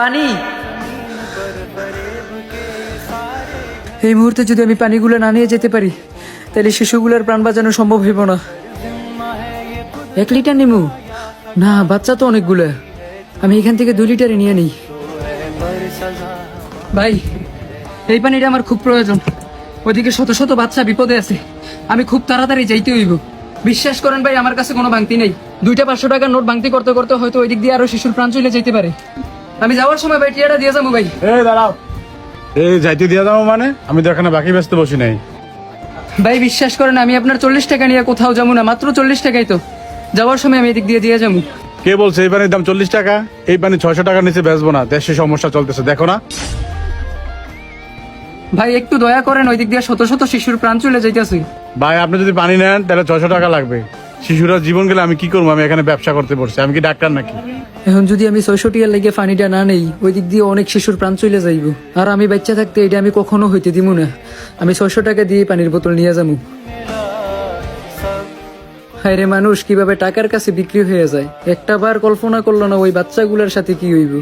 পানি। এই মুহূর্তে যদি আমি পানিগুলো না নিয়ে যেতে পারি, তাহলে শিশুগুলোর প্রাণ বাঁচানো সম্ভব হইব না। এক লিটার নিমু? না, বাচ্চা তো অনেকগুলো। আমি এখান থেকে দুই লিটারই নিয়ে নিই। ভাই, এই পানিটা আমার খুব প্রয়োজন। ওইদিকে শত শত বাচ্চা বিপদে আছে। আমি খুব তাড়াতাড়ি যাইতে হইব। বিশ্বাস করেন ভাই, আমার কাছে কোনো ভাঙতি নেই। দুইটা পাঁচশো টাকার নোট ভাঙতি করতে করতে হয়তো ওই দিক দিয়ে আরও শিশুর প্রাণ চলে যেতে পারে। আমি যাওয়ার সময় ভাই টিয়াটা দিয়ে যাব ভাই। এই দাঁড়াও। এই যাইতে দিয়ে যাব মানে? আমি তো এখানে বাকি ব্যস্ত বসি নাই। ভাই বিশ্বাস করেন আমি আপনার চল্লিশ টাকা নিয়ে কোথাও যাব না মাত্র চল্লিশ টাকাই তো। যাওয়ার সময় আমি এদিক দিয়ে দিয়ে যাব। কে বলছে এই পানির দাম চল্লিশ টাকা? এই পানি ছয়শো টাকার নিচে বেচবো না। দেশে সমস্যা চলতেছে দেখো না। ভাই একটু দয়া করেন ওই দিক দিয়ে শত শত শিশুর প্রাণ চলে যাইতেছে। ভাই আপনি যদি পানি নেন তাহলে ছয়শো টাকা লাগবে। শিশুরা জীবন গেলে আমি কি করব? আমি এখানে ব্যবসা করতে পড়ছি আমি কি ডাক্তার নাকি? এখন যদি আমি ছয়শো টিয়ার লেগে পানিটা না নেই ওই দিক দিয়ে অনেক শিশুর প্রাণ চলে যাইব। আর আমি বাচ্চা থাকতে এটা আমি কখনো হইতে দিব না। আমি ছয়শো টাকা দিয়ে পানির বোতল নিয়ে যাব হায় রে মানুষ, কীভাবে টাকার কাছে বিক্রি হয়ে যায়? একটা বার কল্পনা করল না ওই বাচ্চাগুলোর সাথে কি হইব?